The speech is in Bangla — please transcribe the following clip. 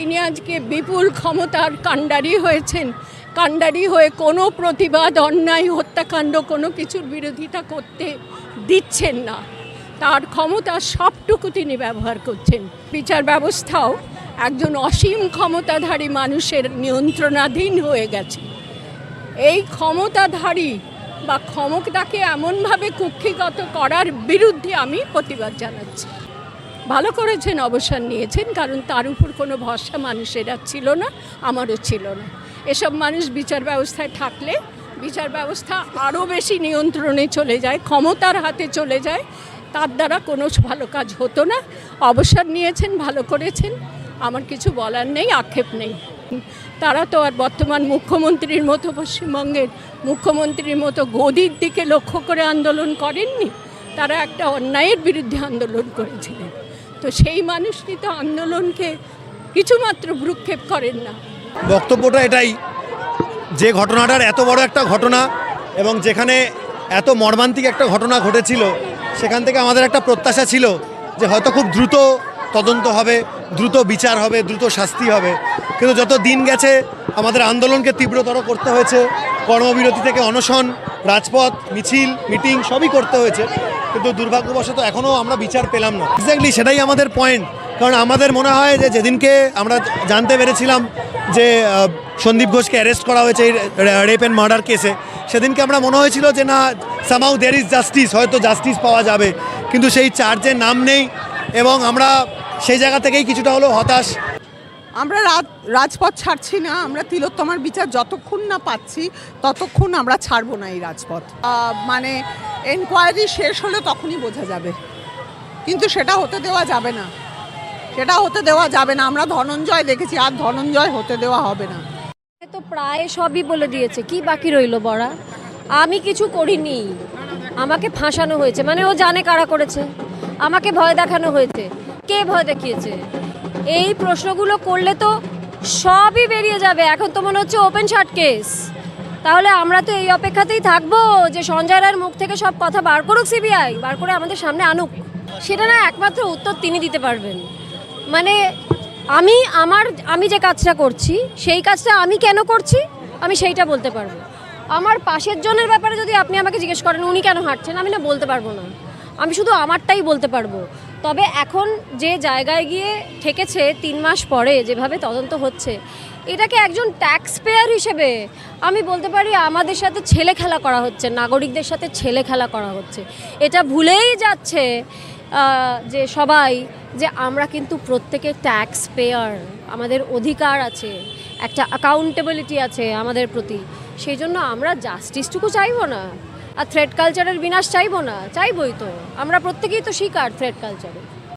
তিনি আজকে বিপুল ক্ষমতার কাণ্ডারি হয়েছেন। কাণ্ডারি হয়ে কোনো প্রতিবাদ, অন্যায়, হত্যাকাণ্ড কোনো কিছুর বিরোধিতা করতে দিচ্ছেন না। তার ক্ষমতা সবটুকু তিনি ব্যবহার করছেন। বিচার ব্যবস্থাও একজন অসীম ক্ষমতাধারী মানুষের নিয়ন্ত্রণাধীন হয়ে গেছে। এই ক্ষমতাধারী বা ক্ষমতাকে এমনভাবে কুক্ষিগত করার বিরুদ্ধে আমি প্রতিবাদ জানাচ্ছি। ভালো করেছেন, অবসর নিয়েছেন, কারণ তার উপর কোনো ভরসা মানুষের ছিল না, আমারও ছিল না। এসব মানুষ বিচার ব্যবস্থায় থাকলে, বিচার ব্যবস্থা আরও বেশি নিয়ন্ত্রণে চলে যায়, ক্ষমতার হাতে চলে যায়, তার দ্বারা কোনো ভালো কাজ হতো না। অবসর নিয়েছেন, ভালো করেছেন, আমার কিছু বলার নেই, আক্ষেপ নেই। তারা তো আর বর্তমান মুখ্যমন্ত্রীর মতো পশ্চিমবঙ্গের মুখ্যমন্ত্রীর মতো গদির দিকে লক্ষ্য করে আন্দোলন করেননি, তারা একটা অন্যায়ের বিরুদ্ধে আন্দোলন করেছিলেন। তো সেই মানুষটি তো আন্দোলনকে কিছুমাত্র ভ্রুক্ষেপ করেন না। বক্তব্যটা এটাই যে ঘটনাটার এত বড় একটা ঘটনা এবং যেখানে এত মর্মান্তিক একটা ঘটনা ঘটেছিল, সেখান থেকে আমাদের একটা প্রত্যাশা ছিল যে হয়তো খুব দ্রুত তদন্ত হবে, দ্রুত বিচার হবে, দ্রুত শাস্তি হবে। কিন্তু যত দিন গেছে আমাদের আন্দোলনকে তীব্রতর করতে হয়েছে। কর্মবিরতি থেকে অনশন, রাজপথ, মিছিল, মিটিং সবই করতে হয়েছে। কিন্তু দুর্ভাগ্যবশত এখনও আমরা বিচার পেলাম না। এক্স্যাক্টলি সেটাই আমাদের পয়েন্ট কারণ আমাদের মনে হয় যে যেদিনকে আমরা জানতে পেরেছিলাম যে সন্দীপ ঘোষকে অ্যারেস্ট করা হয়েছে এই রেপ অ্যান্ড মার্ডার কেসে সেদিনকে আমরা মনে হয়েছিল যে না সামাউ দের ইজ জাস্টিস হয়তো জাস্টিস পাওয়া যাবে। কিন্তু সেই চার্জের নাম নেই এবং আমরা সেই জায়গা থেকেই কিছুটা হলেও হতাশ। আমরা রাজপথ ছাড়ছি না, আমরা তিলোত্তমার বিচার যতক্ষণ না পাচ্ছি, ততক্ষণ আমরা ছাড়বো না এই রাজপথ। মানে এনকোয়ারি শেষ হলে তখনই বোঝা যাবে। কিন্তু সেটা হতে দেওয়া যাবে না। সেটা হতে দেওয়া যাবে না। আমরা ধনঞ্জয় দেখেছি, আর ধনঞ্জয় হতে দেওয়া হবে না। তো প্রায় সবই বলে দিয়েছে। কি বাকি রইল বড়া? আমি কিছু করিনি। আমাকে ফাঁসানো হয়েছে। মানে ও জানে কারা করেছে। আমাকে ভয় দেখানো হয়েছে। কে ভয় দেখিয়েছে? এই প্রশ্নগুলো করলে তো সবই বেরিয়ে যাবে। এখন তো মনে হচ্ছে ওপেন শার্ট কেস তাহলে আমরা তো এই অপেক্ষাতেই থাকব যে সঞ্জয় রায়ের মুখ থেকে সব কথা বার করুক সিবিআই, বার করে আমাদের সামনে আনুক। সেটা না একমাত্র উত্তর তিনি দিতে পারবেন। মানে আমি আমার, আমি যে কাজটা করছি, সেই কাজটা আমি কেন করছি, আমি সেইটা বলতে পারব। আমার পাশের জনের ব্যাপারে যদি আপনি আমাকে জিজ্ঞেস করেন, উনি কেন হাঁটছেন, আমি না বলতে পারব না। আমি শুধু আমারটাই বলতে পারব। তবে এখন যে জায়গায় গিয়ে ঠেকেছে তিন মাস পরে যেভাবে তদন্ত হচ্ছে, এটাকে একজন ট্যাক্স পেয়ার হিসেবে আমি বলতে পারি আমাদের সাথে ছেলে খেলা করা হচ্ছে, নাগরিকদের সাথে ছেলে খেলা করা হচ্ছে। এটা ভুলেই যাচ্ছে যে সবাই যে আমরা কিন্তু প্রত্যেকে ট্যাক্স পেয়ার আমাদের অধিকার আছে, একটা অ্যাকাউন্টেবিলিটি আছে আমাদের প্রতি। সেই জন্য আমরা জাস্টিসটুকু চাইব না। আর থ্রেড কালচারের বিনাশ চাইব না চাইবই তো। আমরা প্রত্যেকেই তো শিকার থ্রেড কালচারে